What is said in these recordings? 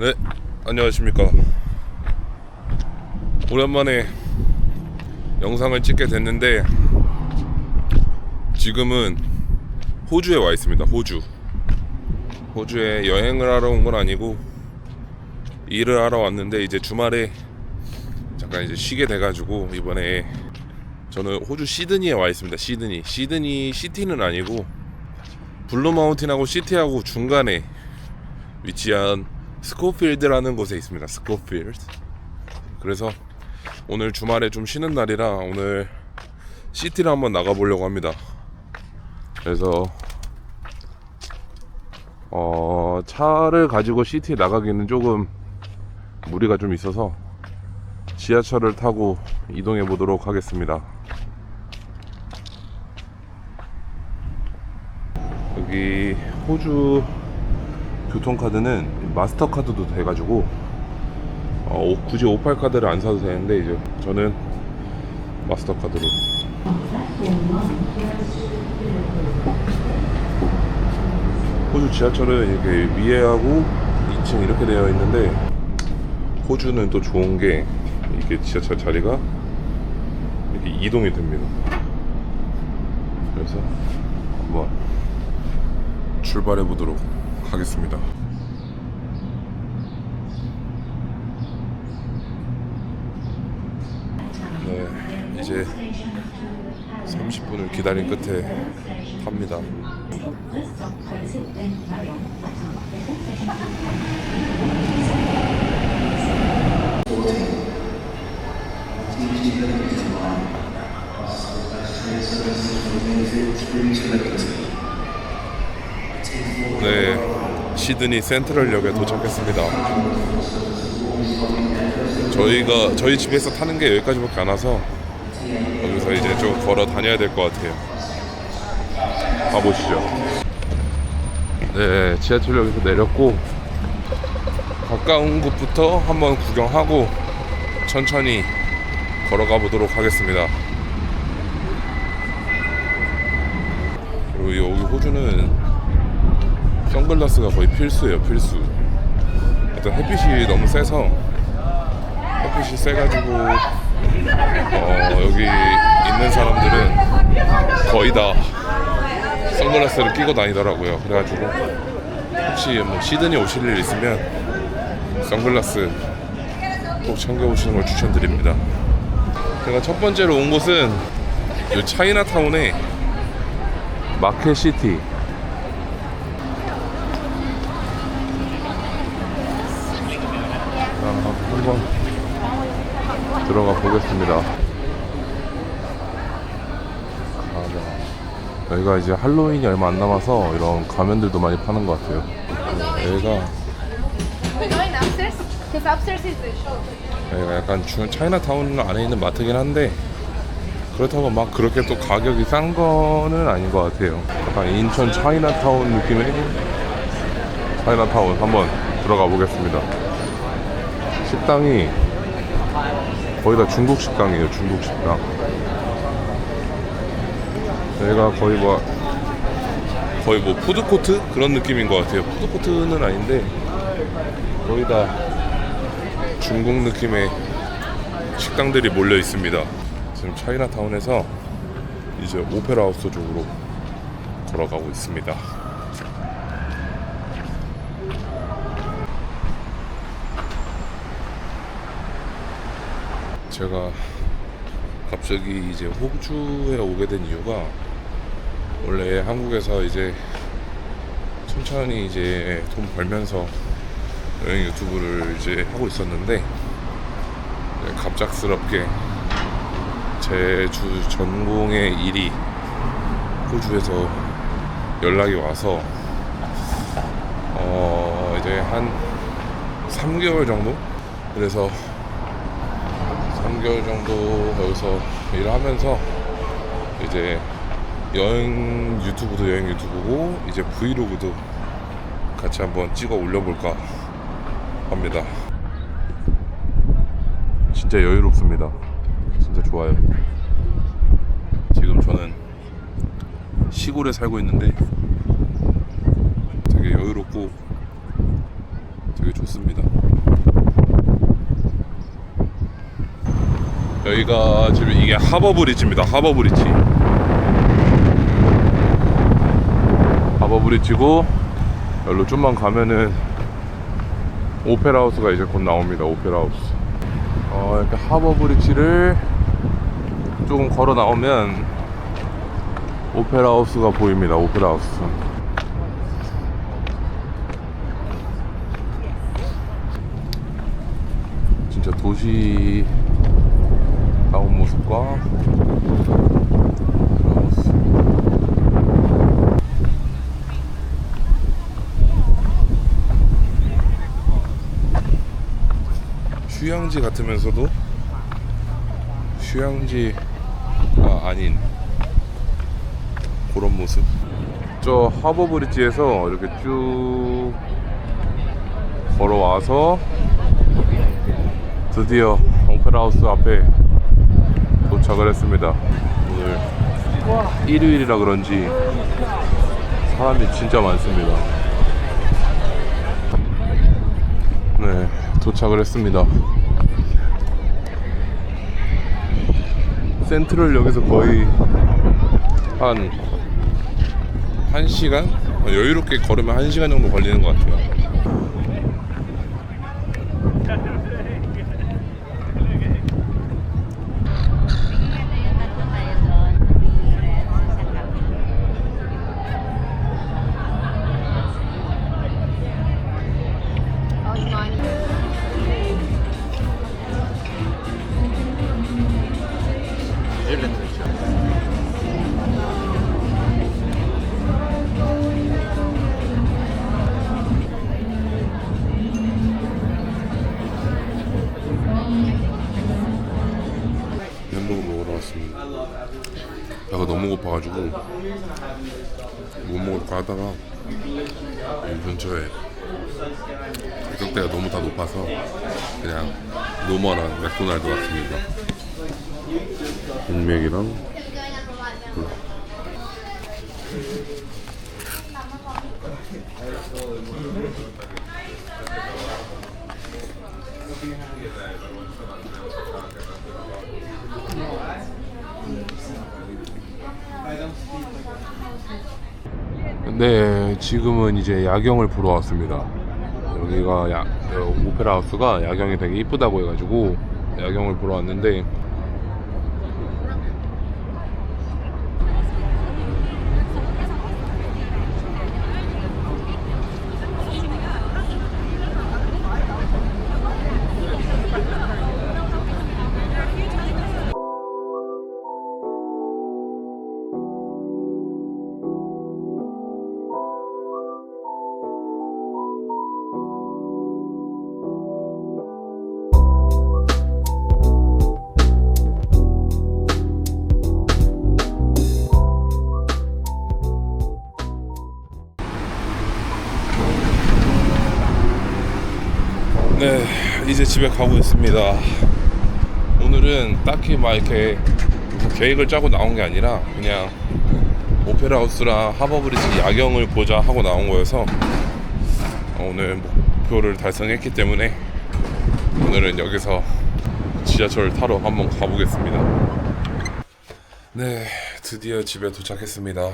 네, 안녕하십니까. 오랜만에 영상을 찍게 됐는데 지금은 호주에 와 있습니다. 호주. 호주에 여행을 하러 온 건 아니고 일을 하러 왔는데 이제 주말에 잠깐 이제 쉬게 돼가지고 이번에 저는 호주 시드니에 와 있습니다. 시드니. 시드니 시티는 아니고 블루 마운틴하고 시티하고 중간에 위치한 스코필드라는 곳에 있습니다. 스코필드. 그래서 오늘 주말에 좀 쉬는 날이라 오늘 시티를 한번 나가보려고 합니다. 그래서 어, 차를 가지고 시티 나가기는 조금 무리가 좀 있어서 지하철을 타고 이동해 보도록 하겠습니다. 여기 호주 교통카드는 마스터카드도 돼가지고 어, 오- 굳이 오팔 카드를 안 사도 되는데 이제 저는 마스터카드로 호주 지하철은 이렇게 위에 하고 2층 이렇게 되어 있는데 호주는 또 좋은 게 이게 지하철 자리가 이렇게 이동이 됩니다. 그래서 한번 출발해 보도록 하겠습니다. 네, 이제 30분을 기다린 끝에 탑니다. 네, 시드니 센트럴역에 도착했습니다. 저희가 저희 집에서 타는 게 여기까지밖에 안 와서 여기서 이제 좀 걸어 다녀야 될 것 같아요. 가보시죠. 네, 지하철역에서 내렸고 가까운 곳부터 한번 구경하고 천천히 걸어가 보도록 하겠습니다. 그리고 여기 호주는 선글라스가 거의 필수예요, 필수. 일단 햇빛이 너무 세서 햇빛이 세가지고 어, 여기 있는 사람들은 거의 다 선글라스를 끼고 다니더라고요. 그래가지고 혹시 뭐 시드니 오실 일 있으면 선글라스 꼭 챙겨 오시는 걸 추천드립니다. 제가 첫 번째로 온 곳은 이 차이나타운의 마켓 시티. 자, 한번 들어가 보겠습니다. 가자. 여기가 이제 할로윈이 얼마 안 남아서 이런 가면들도 많이 파는 것 같아요. 여기가. 여기가 약간 주, 차이나타운 안에 있는 마트긴 한데 그렇다고 막 그렇게 또 가격이 싼 거는 아닌 것 같아요. 약간 인천 차이나타운 느낌의 차이나타운 한번 들어가 보겠습니다. 식당이 거의 다 중국 식당이에요. 중국 식당. 여기가 거의 뭐 거의 뭐 푸드코트 그런 느낌인 것 같아요. 푸드코트는 아닌데 거의 다 중국 느낌의 식당들이 몰려 있습니다. 지금 차이나타운에서 이제 오페라 하우스 쪽으로 걸어가고 있습니다. 제가 갑자기 이제 호주에 오게 된 이유가 원래 한국에서 이제 천천히 이제 돈 벌면서 여행 유튜브를 이제 하고 있었는데 네, 갑작스럽게 제 주 전공의 일이 호주에서 연락이 와서 어 이제 한 3개월 정도? 그래서 3개월 정도 여기서 일을 하면서 이제 여행 유튜브도 여행 유튜브고 이제 브이로그도 같이 한번 찍어 올려볼까 합니다. 진짜 여유롭습니다. 진짜 좋아요. 지금 저는 시골에 살고 있는데 되게 여유롭고 되게 좋습니다. 여기가 지금 이게 하버 브리지입니다. 하버 브리지. 하버 브리지고 여기로 좀만 가면은 오페라 하우스가 이제 곧 나옵니다. 오페라 하우스. 어, 이렇게 하버 브리지를 조금 걸어 나오면 오페라 하우스가 보입니다. 오페라 하우스. 진짜 도시 나온 모습과. 휴양지 같으면서도 휴양지 아 아닌 그런 모습. 저 하버 브릿지에서 이렇게 쭉 걸어와서 드디어 오페라 하우스 앞에 도착을 했습니다. 오늘 일요일이라 그런지 사람이 진짜 많습니다. 네, 도착을 했습니다. 센트럴역에서 거의 한 1시간? 여유롭게 걸으면 1시간 정도 걸리는 것 같아요. 너무 다 높아서 그냥 노멀한 맥도날드 왔습니다. 빅맥이랑 콜라. 네, 지금은 이제 야경을 보러 왔습니다. 여기가 야, 어, 오페라 하우스가 야경이 되게 이쁘다고 해가지고 야경을 보러 왔는데 이제 집에 가고 있습니다. 오늘은 딱히 막 이렇게 계획을 짜고 나온 게 아니라 그냥 오페라 하우스랑 하버브리지 야경을 보자 하고 나온 거여서 오늘 목표를 달성했기 때문에 오늘은 여기서 지하철 타러 한번 가보겠습니다. 네, 드디어 집에 도착했습니다.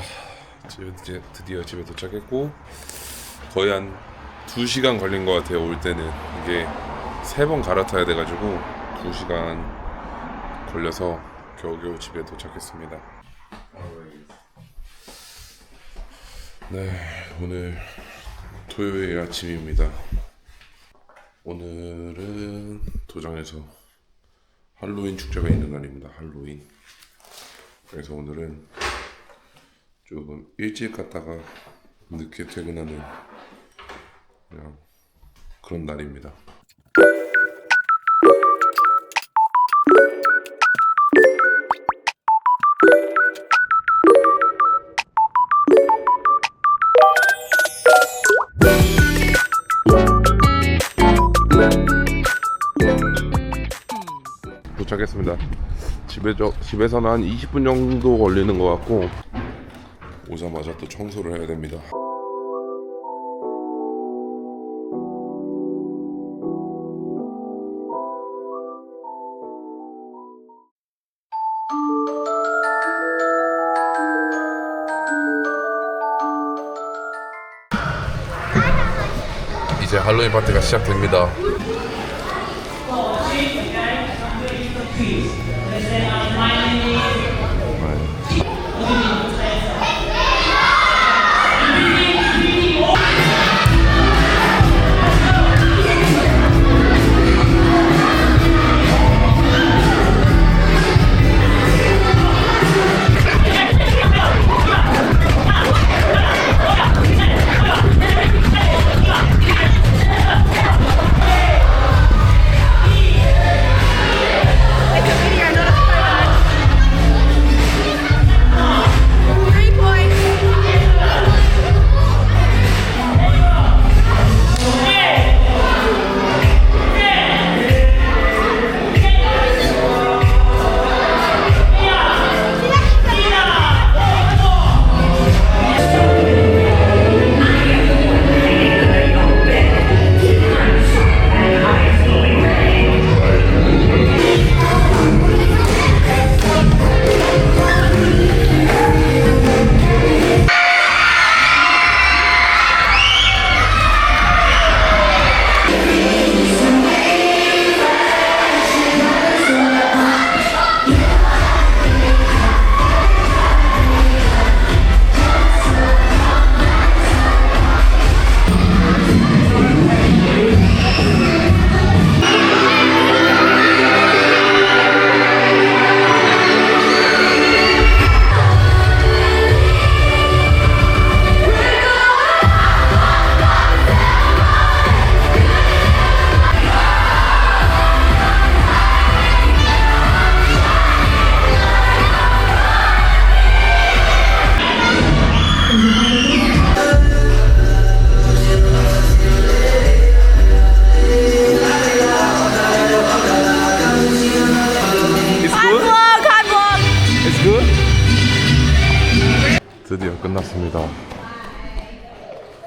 드디어, 드디어 집에 도착했고 거의 한 2시간 걸린 것 같아요 올 때는 이게 세 번 갈아타야 돼가지고 2시간 걸려서 겨우겨우 집에 도착했습니다. 네 오늘 토요일 아침입니다. 오늘은 도장에서 할로윈 축제가 있는 날입니다 할로윈. 그래서 오늘은 조금 일찍 갔다가 늦게 퇴근하는 그냥 그런 날입니다. 도착했습니다. 집에 저 집에서는 한 20분 정도 걸리는 것 같고 오자마자 또 청소를 해야 됩니다. 할로윈 파티가 시작됩니다.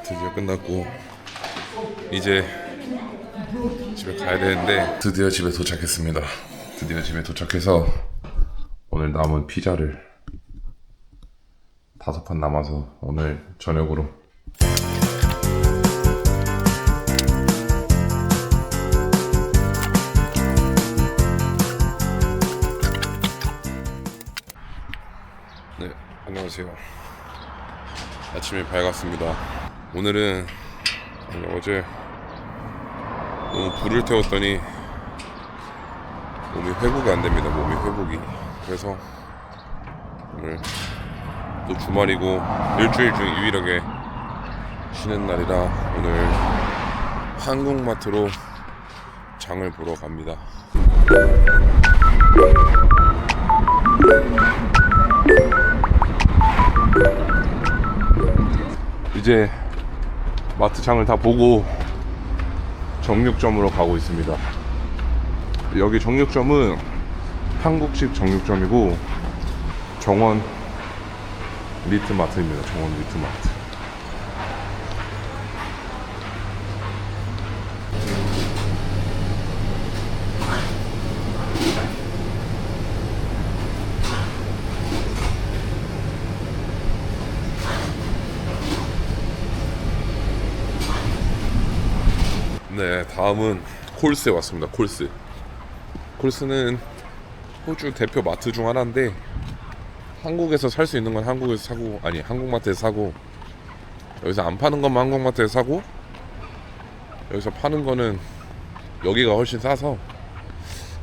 드디어 끝났고 이제 집에 가야 되는데 드디어 집에 도착했습니다. 드디어 집에 도착해서 오늘 남은 피자를 다섯 판 남아서 오늘 저녁으로 네, 안녕하세요. 아침에 밝았습니다. 오늘은 어제 너무 불을 태웠더니 몸이 회복이 안 됩니다. 몸이 회복이. 그래서 오늘 또 주말이고 일주일 중 유일하게 쉬는 날이라 오늘 한국마트로 장을 보러 갑니다. 이제 마트 장을 다 보고 정육점으로 가고 있습니다. 여기 정육점은 한국식 정육점이고 정원 리트마트입니다. 정원 리트마트. 네, 다음은 콜스에 왔습니다. 콜스. 콜스는 호주 대표 마트 중 하나인데 한국에서 살 수 있는 건 한국에서 사고 아니 한국 마트에서 사고 여기서 안 파는 것만 한국 마트에서 사고 여기서 파는 거는 여기가 훨씬 싸서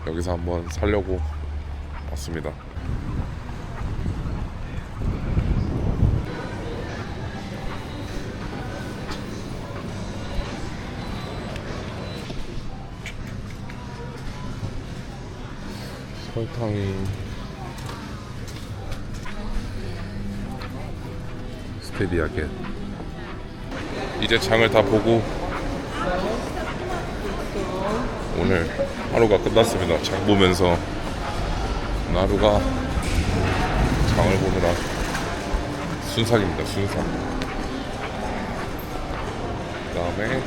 여기서 한번 살려고 왔습니다. 설탕이. 겟 이제 장을 다 보고 오늘 하루가 끝났습니다. 장 보면서 하루가 장을 보느라 순삭입니다 순삭. 그 다음에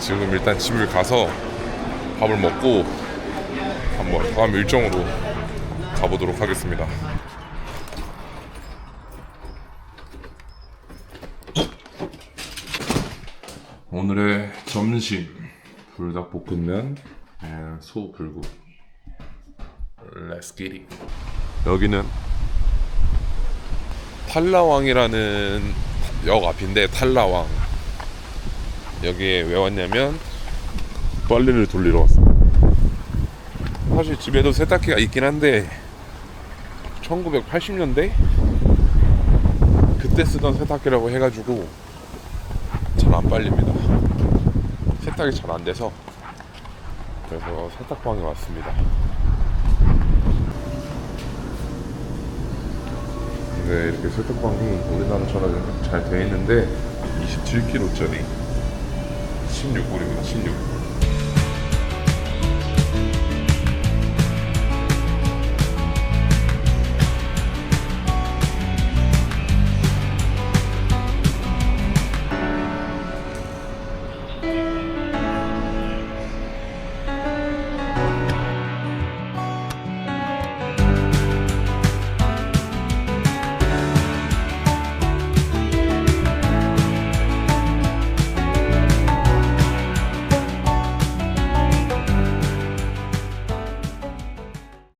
지금 일단 집을 가서 밥을 먹고 한번 다음 일정으로 가보도록 하겠습니다. 오늘의 점심 불닭볶음면 and 소불고. Let's get it. 여기는 탈라왕이라는 역 앞인데 탈라왕. 여기에 왜 왔냐면 빨래를 돌리러 왔습니다 사실 집에도 세탁기가 있긴 한데 1980년대 그때 쓰던 세탁기라고 해가지고 잘 안 빨립니다. 세탁이 잘 안 돼서 그래서 세탁방에 왔습니다. 네 이렇게 세탁방이 우리나라처럼 잘 돼 있는데 27kg짜리 16불입니다. 16.